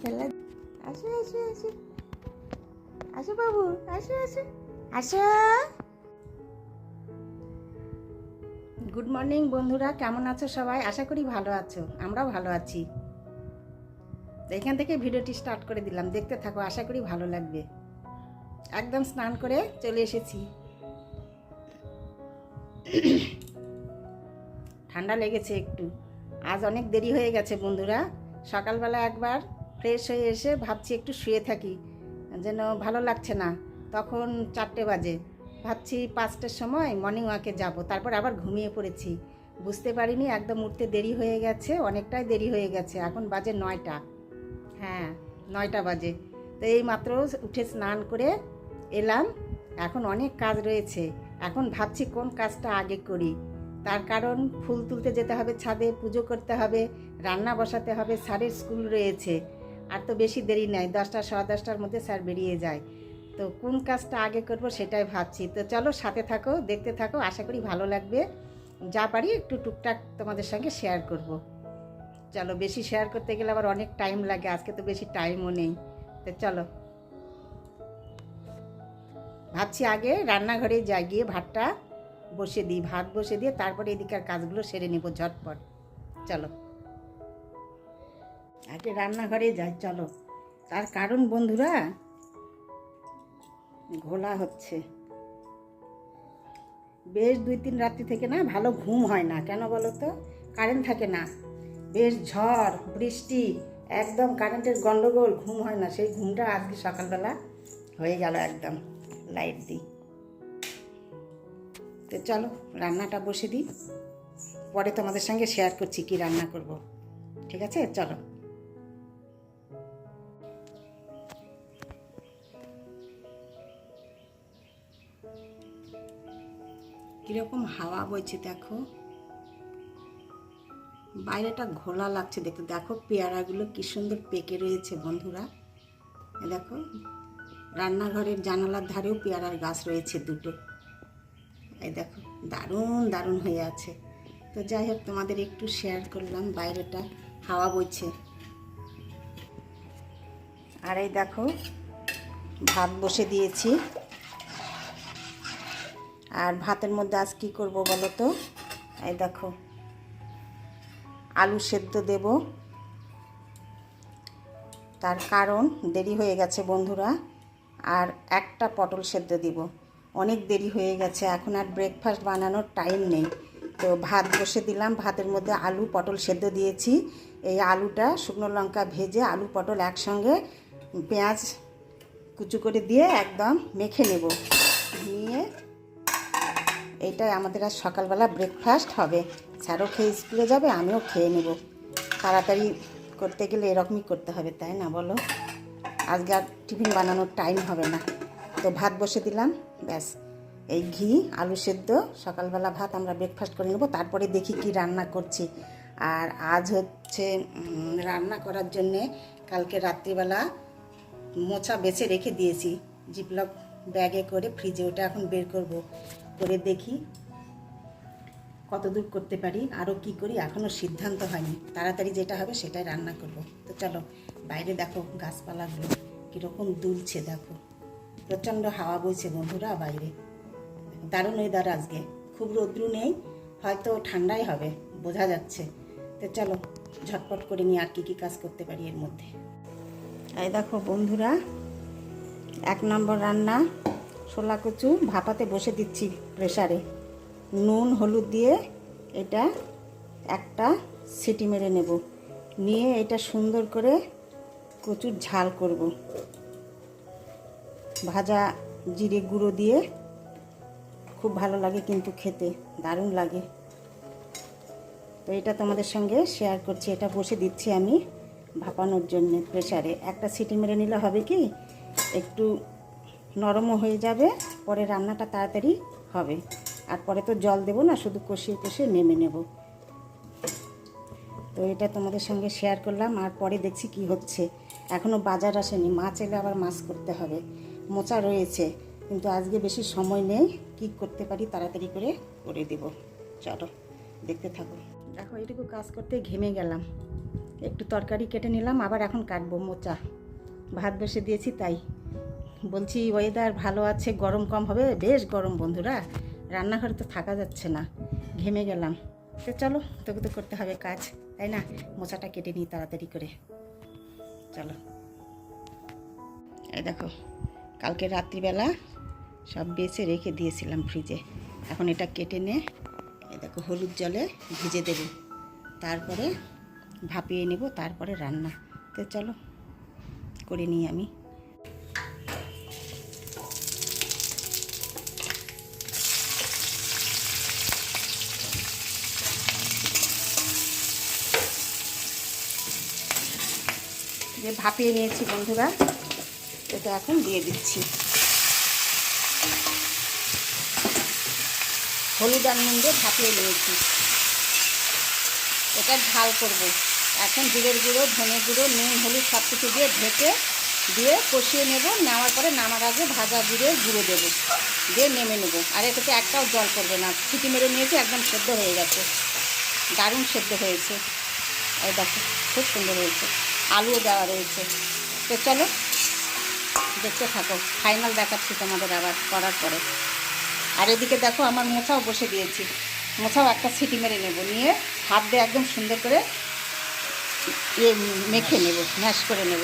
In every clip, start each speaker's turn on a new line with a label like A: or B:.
A: খেলা। আসো বাবু, আসো আসো। গুড মর্নিং বন্ধুরা, কেমন আছো সবাই? আশা করি ভালো আছো। আমরাও ভালো আছি। এখান থেকে ভিডিওটি স্টার্ট করে দিলাম। দেখতে থাকো, আশা করি ভালো লাগবে। একদম স্নান করে চলে এসেছি। ঠান্ডা লেগেছে একটু। আজ অনেক দেরি হয়ে গেছে বন্ধুরা। সকালবেলা একবার ফ্রেশ হয়ে এসে ভাবছি একটু শুয়ে থাকি, যেন ভালো লাগছে না। তখন চারটে বাজে। ভাবছি পাঁচটার সময় মর্নিং ওয়াকে যাব, তারপর আবার ঘুমিয়ে পড়েছি। বুঝতে পারিনি, একদম উঠতে দেরি হয়ে গেছে, অনেকটাই দেরি হয়ে গেছে, এখন বাজে নয়টা। হ্যাঁ নয়টা বাজে। তো এই মাত্র উঠে স্নান করে এলাম, এখন অনেক কাজ রয়েছে। এখন ভাবছি কোন কাজটা আগে করি। তার কারণ ফুল তুলতে যেতে হবে, ছাদে পুজো করতে হবে, রান্না বসাতে হবে, স্যারের স্কুল রয়েছে। আর তো বেশি দেরি নাই, দশটা, সাড়ে দশটার মধ্যে স্যার বেরিয়ে যায়। তো কোন কাজটা আগে করব সেটাই ভাবছি। তো চলো সাথে থাকো, দেখতে থাকো, আশা করি ভালো লাগবে। যা পারি একটু টুকটাক তোমাদের সঙ্গে শেয়ার করব। চলো, বেশি শেয়ার করতে গেলে আবার অনেক টাইম লাগে, আজকে তো বেশি টাইমও নেই। তো চলো। ভাবছি আগে রান্নাঘরে যাই, গিয়ে ভাতটা বসে দিই, ভাত বসে দিয়ে তারপরে এদিকের কাজগুলো সেরে নেব ঝটপট। চলো। আগে রান্নাঘরে যাই, চলো। তার কারণ বন্ধুরা, ঘোলা হচ্ছে। বেশ দুই তিন রাত্রি থেকে না ভালো ঘুম হয় না। কেন বলো তো? কারেন্ট থাকে না। বেশ ঝড়, বৃষ্টি, একদম কারেন্টের গন্ডগোল, ঘুম হয় না। সেই ঘুমটা আজকে সকালবেলা হয়ে গেল একদম, লাইট দিই তো চলো, রান্নাটা বসে দিই। পরে তোমাদের সঙ্গে শেয়ার করছি কি রান্না করব। ঠিক আছে? চলো। কীরকম হাওয়া বইছে দেখো। বাইরেটা ঘোলা লাগছে দেখতে। দেখো পেয়ারাগুলো কি সুন্দর পেকে রয়েছে বন্ধুরা। দেখো, রান্নাঘরের জানালার ধারেও পেয়ারার গাছ রয়েছে দুটো। এই দেখো, দারুণ দারুণ হয়ে আছে। তো যাই হোক, তোমাদের একটু শেয়ার করলাম, বাইরেটা হাওয়া বইছে। আর এই দেখো, ভাত বসে দিয়েছি। আর ভাতের মধ্যে আজ কী করব বলো তো? এই দেখো, আলু সেদ্ধ দেব। তার কারণ দেরি হয়ে গেছে বন্ধুরা, আর একটা পটল সেদ্ধ দিব। অনেক দেরি হয়ে গেছে, এখন আর ব্রেকফাস্ট বানানোর টাইম নেই। তো ভাত বসে দিলাম, ভাতের মধ্যে আলু পটল সেদ্ধ দিয়েছি। এই আলুটা শুকনো লঙ্কা ভেজে আলু পটল একসঙ্গে পেঁয়াজ কুচু করে দিয়ে একদম মেখে নেব। নিয়ে এইটাই আমাদের আজ সকালবেলা ব্রেকফাস্ট হবে। স্যারও খেয়ে স্কুলে যাবে, আমিও খেয়ে নেব। তাড়াতাড়ি করতে গেলে এরকমই করতে হবে, তাই না বলো? আজকে আর টিফিন বানানোর টাইম হবে না। তো ভাত বসে দিলাম, ব্যাস। এই ঘি, আলু সেদ্ধ, সকালবেলা ভাত আমরা ব্রেকফাস্ট করে নেব, তারপরে দেখি কি রান্না করছি। আর আজ হচ্ছে রান্না করার জন্যে কালকে রাত্রিবেলা মোচা বেছে রেখে দিয়েছি, জিপলক ব্যাগে করে ফ্রিজে, ওটা এখন বের করব, করে দেখি কত দূর করতে পারি আরও কি করি এখনও সিদ্ধান্ত হয়নি। তাড়াতাড়ি যেটা হবে সেটাই রান্না করব। তো চলো, বাইরে দেখো গাছপালাগুলো কীরকম দুলছে, দেখো। প্রচণ্ড হাওয়া বইছে বন্ধুরা বাইরে। দারুণ ওয়েদার আজকে। খুব রৌদ্রু নেই, হয়তো ঠান্ডাই হবে, বোঝা যাচ্ছে। তো চলো, ঝটপট করে নিয়ে আর কী কী কাজ করতে পারি এর মধ্যে। এই দেখো বন্ধুরা, এক নম্বর রান্না, ছোলা কচু ভাপাতে বসে দিচ্ছি প্রেসারে নুন, হলুদ দিয়ে এটা একটা সিটি মেরে নেব। নিয়ে এটা সুন্দর করে কচুর ঝাল করব। ভাজা জিরে গুঁড়ো দিয়ে খুব ভালো লাগে কিন্তু খেতে, দারুণ লাগে। তো এটা তোমাদের সঙ্গে শেয়ার করছি, এটা বসে দিচ্ছি আমি ভাপানোর জন্য প্রেশারে একটা সিটি মেরে নিলে হবে কি, একটু নরমও হয়ে যাবে, পরে রান্নাটা তাড়াতাড়ি হবে। আর পরে তো জল দেবো না, শুধু কষিয়ে কষিয়ে নেমে নেব। তো এটা তোমাদের সঙ্গে শেয়ার করলাম, আর পরে দেখছি কি হচ্ছে। এখনও বাজার আসেনি, মাছ এলে আবার মাছ করতে হবে। মোচা রয়েছে, কিন্তু আজকে বেশি সময় নেই। কি করতে পারি তাড়াতাড়ি করে করে দেব। চলো, দেখতে থাকো। দেখো এটুকু কাজ করতে ঘেমে গেলাম। একটু তরকারি কেটে নিলাম, আবার এখন কাটবো মোচা। ভাত বসে দিয়েছি তাই। বলছি ওয়েদার ভালো আছে, গরম কম হবে? বেশ গরম বন্ধুরা, রান্নাঘরে তো থাকা যাচ্ছে না। ঘেমে গেলাম। তো চলো, তোকে তো করতে হবে কাজ, তাই না? মোচাটা কেটে নিই তাড়াতাড়ি করে। চলো। এই দেখো কালকে রাত্রিবেলা সব বেছে রেখে দিয়েছিলাম ফ্রিজে। এখন এটা কেটে নে। দেখো, হলুদ জলে ভিজে দেবো। তারপরে ভাপিয়ে নেব, তারপরে রান্না। তো চলো, করে নিই আমি। যে ভাপিয়ে নিয়েছি বন্ধুরা এটা এখন দিয়ে দিচ্ছি। হলুদ আর নুন দিয়ে ভাপিয়ে নিয়েছি। এটা ঝাল করব। এখন জিরের গুঁড়ো ধনে গুঁড়ো, নুন, হলুদ সব কিছু দিয়ে ঢেকে দিয়ে কষিয়ে নেব। নেওয়ার পরে নামার আগে ভাজা জিরে গুঁড়ো দেবো। দিয়ে নেমে নেব। আর এটাতে একটাও জল করবে না। ছিটি মেরে নিয়েছি, একদম সেদ্ধ হয়ে গেছে। দারুণ সেদ্ধ হয়েছে। এই দেখো, খুব সুন্দর হয়েছে। আলুও দেওয়া রয়েছে। তো চলো দেখতে থাকো। ফাইনাল দেখাচ্ছি তোমাদের আবার করার পরে। আর এদিকে দেখো আমার মোছাও বসে দিয়েছি। মোছাও একটা সিটি মেরে নেব। নিয়ে হাত দিয়ে একদম সুন্দর করে ইয়ে মেখে নেব, ম্যাশ করে নেব।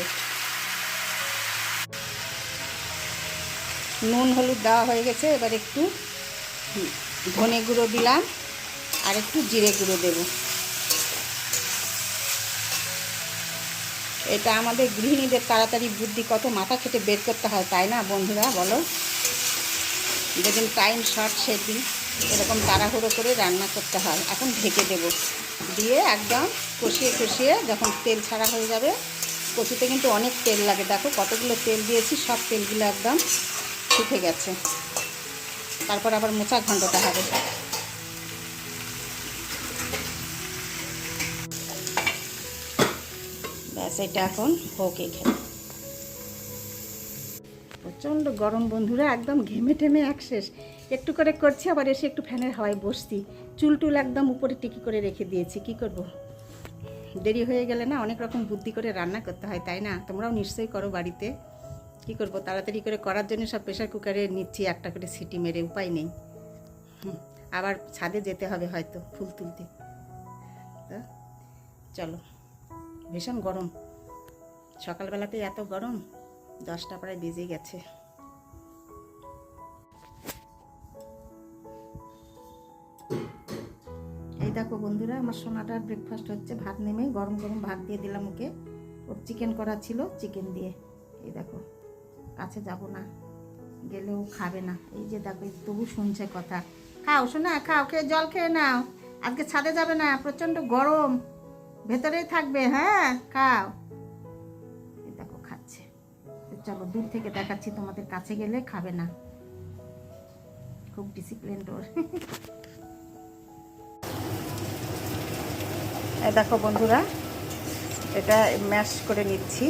A: নুন, হলুদ দেওয়া হয়ে গেছে। এবার একটু ধনে গুঁড়ো দিলাম। আর একটু জিরে গুঁড়ো দেবো। এটা আমাদের গৃহিণীদের তাড়াতাড়ি বুদ্ধি কত মাথা খেটে বের করতে হয়, তাই না বন্ধুরা? বলো। যেদিন টাইম শর্ট সেদিন এরকম তাড়াহুড়ো করে রান্না করতে হয়। এখন ঢেকে দেব। দিয়ে একদম কষিয়ে কষিয়ে যখন তেল ছাড়া হয়ে যাবে কচুতে কিন্তু অনেক তেল লাগে। দেখো কতগুলো তেল দিয়েছি, সব তেলগুলো একদম শুকে গেছে। তারপর আবার মোচা ঘন্টটা হবে। ব্যাস, এটা এখন হোক এখানে। প্রচণ্ড গরম বন্ধুরা, একদম ঘেমে টেমে এক শেষ। একটু করে করছি, আবার এসে একটু ফ্যানের হাওয়ায় বসছি। চুল টুল একদম উপরে টিকি করে রেখে দিয়েছি, কি করব? দেরি হয়ে গেলে না অনেক রকম বুদ্ধি করে রান্না করতে হয়, তাই না? তোমরাও নিশ্চয়ই করো বাড়িতে। কি করব, তাড়াতাড়ি করে করার জন্য সব প্রেশার কুকারে নিচ্ছি, একটা করে সিটি মেরে, উপায় নেই। আবার ছাদে যেতে হবে হয়তো ফুল তুলতে। তো, চলো। ভীষণ গরম। সকালবেলাতে এত গরম, দশটা প্রায় বেজে গেছে। এই দেখো বন্ধুরা, আমার সোনাটার ব্রেকফাস্ট হচ্ছে, ভাত নেমে গরম গরম ভাত দিয়ে দিলাম ওকে। ওর চিকেন করা ছিল চিকেন দিয়ে। এই দেখো, কাছে যাব না, গেলেও খাবে না। এই যে দেখো তবু শুনছে কথা। খাও শোনা খাও, খেয়ে জল খেয়ে নাও। আজকে ছাদে যাবে না, প্রচণ্ড গরম। ভেতরেই থাকবে হ্যাঁ খাও। দেখো, খাচ্ছে। চলো, দূর থেকে দেখাচ্ছি, তোমাদের কাছে গেলে খাবে না। খুব ডিসিপ্লিন ওর। দেখো বন্ধুরা, এটা ম্যাশ করে নিচ্ছি,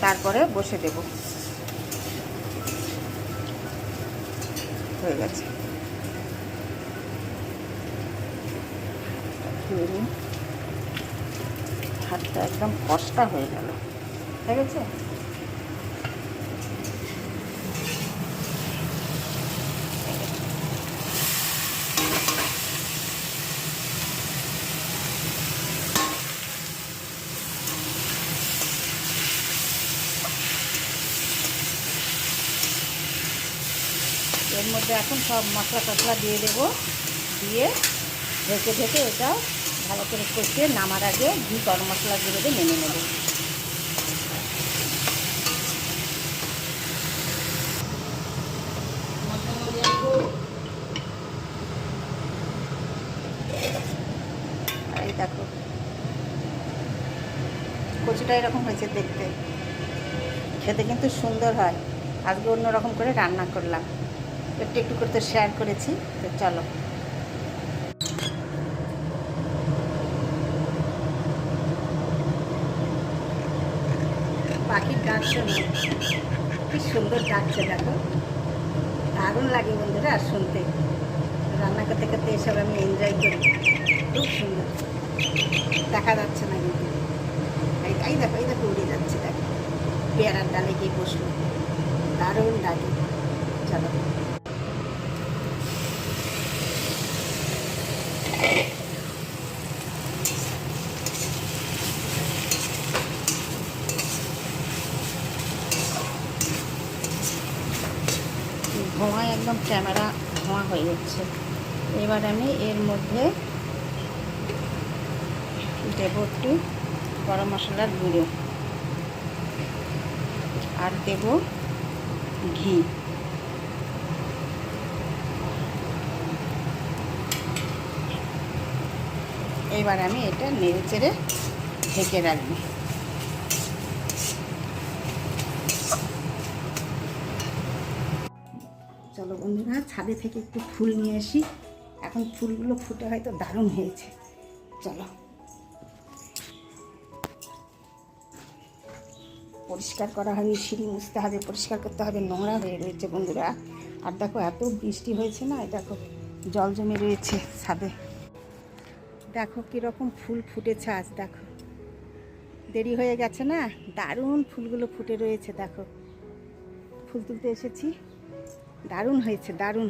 A: তারপরে বসে দেব। হয়ে গেছে। হাতটা একদম কষ্টা হয়ে গেল। ঠিক আছে? এর মধ্যে এখন সব মশলা টশলা দিয়ে দেবো। দিয়ে ঢেকে ঢেকে এটা ভালো করে কষিয়ে নামার আগে ঘি গরম মশলা দিয়ে দেবে নেমে নেব। এই দেখো। কচুটা এরকম হয়েছে দেখতে। খেতে কিন্তু সুন্দর হয়। আজকে অন্যরকম করে রান্না করলাম। একটু একটু করে তো শেয়ার করেছি। তো চলো। পাখির ডাক শোনো কি সুন্দর ডাকছে দেখো। দারুণ লাগে বন্ধুরা আর শুনতে। রান্না করতে করতে এসব আমি এনজয় করি। খুব সুন্দর। দেখা যাচ্ছে না কিন্তু। এই দেখো এই দেখো উড়ে যাচ্ছে দেখো। পেয়ারার ডালে গিয়ে বসল। দারুণ ডাকে চলো। ধোঁয়ায় একদম ক্যামেরা ধোঁয়া হয়ে যাচ্ছে। এবার আমি এর মধ্যে দেব একটু গরম মশলার গুঁড়ো। আর দেব ঘি। এবার আমি এটা নেড়ে চেড়ে ঢেকে রাখব। বন্ধুরা, ছাদে থেকে একটু ফুল নিয়ে আসি। এখন ফুলগুলো ফুটে হয়তো দারুণ হয়েছে। চলো। পরিষ্কার করা হয়নি, সিঁড়ি মুছতে হবে, পরিষ্কার করতে হবে, নোংরা হয়ে রয়েছে বন্ধুরা। আর দেখো, এত বৃষ্টি হয়েছে না, এই দেখো, জল জমে রয়েছে ছাদে। দেখো কীরকম ফুল ফুটেছে আজ, দেখো। দেরি হয়ে গেছে না? দারুণ ফুলগুলো ফুটে রয়েছে, দেখো। ফুল তুলতে এসেছি। দারুণ হয়েছে, দারুণ।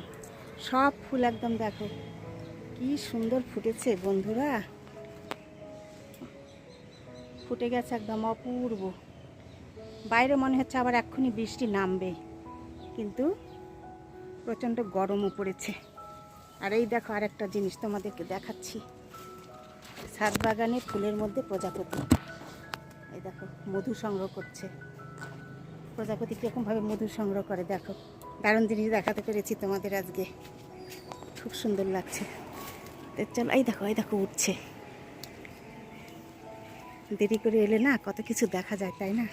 A: সব ফুল একদম দেখো, কি সুন্দর ফুটেছে বন্ধুরা। ফুটে গেছে একদম অপূর্ব। বাইরে মনে হচ্ছে আবার এক্ষুনি বৃষ্টি নামবে, কিন্তু প্রচণ্ড গরমও পড়েছে। আর এই দেখো আরেকটা জিনিস তোমাদেরকে দেখাচ্ছি। ছাদ বাগানে ফুলের মধ্যে প্রজাপতি। এই দেখো, মধু সংগ্রহ করছে। প্রজাপতি কীরকমভাবে মধু সংগ্রহ করে দেখো। দারুণ জিনিস দেখাতে পেরেছি তোমাদের আজকে। খুব সুন্দর লাগছে। চলো, এই দেখো এই দেখো, উঠছে। দেরি করে এলে না কত কিছু দেখা যায়, তাই না?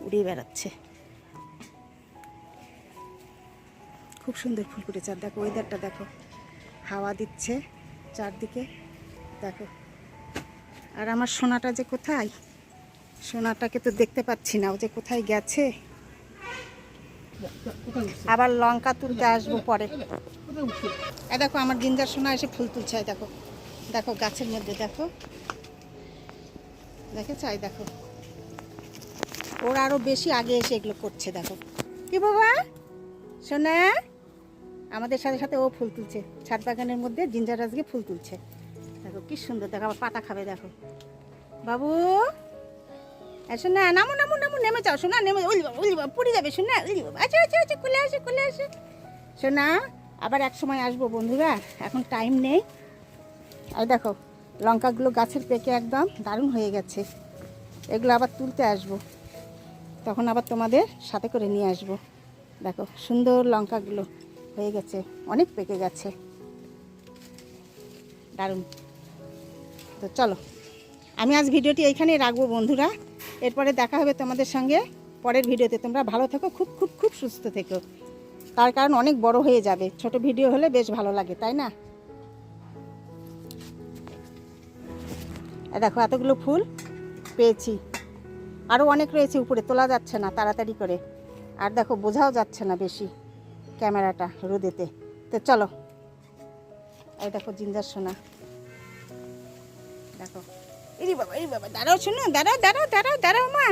A: উড়ে বেড়াচ্ছে। খুব সুন্দর ফুল ফুটেছে। আর দেখো ওয়েদারটা দেখো, হাওয়া দিচ্ছে চারদিকে। দেখো। আর আমার সোনাটা যে কোথায়? সোনাটাকে তো দেখতে পাচ্ছি না। ও যে কোথায় গেছে? আবার লঙ্কা তুলতে আসব পরে। এ দেখো, আমার জিঞ্জার সোনা এসে ফুল তুলছে দেখো। দেখো, গাছের মধ্যে, দেখো। দেখেছ? এই দেখো। ওর আরও বেশি আগে এসে এগুলো করছে, দেখো। কি বাবা? সোনা? আমাদের সাথে সাথে ও ফুল তুলছে। ছাদ বাগানের মধ্যে জিঞ্জার আজকে ফুল তুলছে। দেখো, কি সুন্দর, দেখো, আবার পাতা খাবে, দেখো। বাবু? শোনা নামো নামো নামো, নেমে যাও, শোনা নেমে, উলি উলি যাবে, শোনা উলি আচ্ছা আচ্ছা আচ্ছা খুলে আসে খুলে আসে। শোনা আবার এক সময় আসব, বন্ধুরা, এখন টাইম নেই। আর দেখো, লঙ্কাগুলো গাছের পেকে একদম দারুণ হয়ে গেছে। এগুলো আবার তুলতে আসব। তখন আবার তোমাদের সাথে করে নিয়ে আসব। দেখো, সুন্দর লঙ্কাগুলো হয়ে গেছে, অনেক পেকে গেছে। দারুণ। তো চলো, আমি আজ ভিডিওটি এইখানেই রাখব, বন্ধুরা। এরপরে দেখা হবে তোমাদের সঙ্গে পরের ভিডিওতে। তোমরা ভালো থেকো, খুব খুব খুব সুস্থ থেকো। তার কারণ অনেক বড় হয়ে যাবে। ছোট ভিডিও হলে বেশ ভালো লাগে, তাই না? দেখো, এতগুলো ফুল পেয়েছি। আরও অনেক রয়েছে উপরে, তোলা যাচ্ছে না, তাড়াতাড়ি করে। আর দেখো, বোঝাও যাচ্ছে না বেশি ক্যামেরাটা রোদেতে। তো চলো। এই দেখো, জিঞ্জার সোনা। দেখো। এরি বাবা এরি বাবা দাঁড়াও শোনো দাঁড়াও দাঁড়াও দাঁড়াও দাঁড়াও মা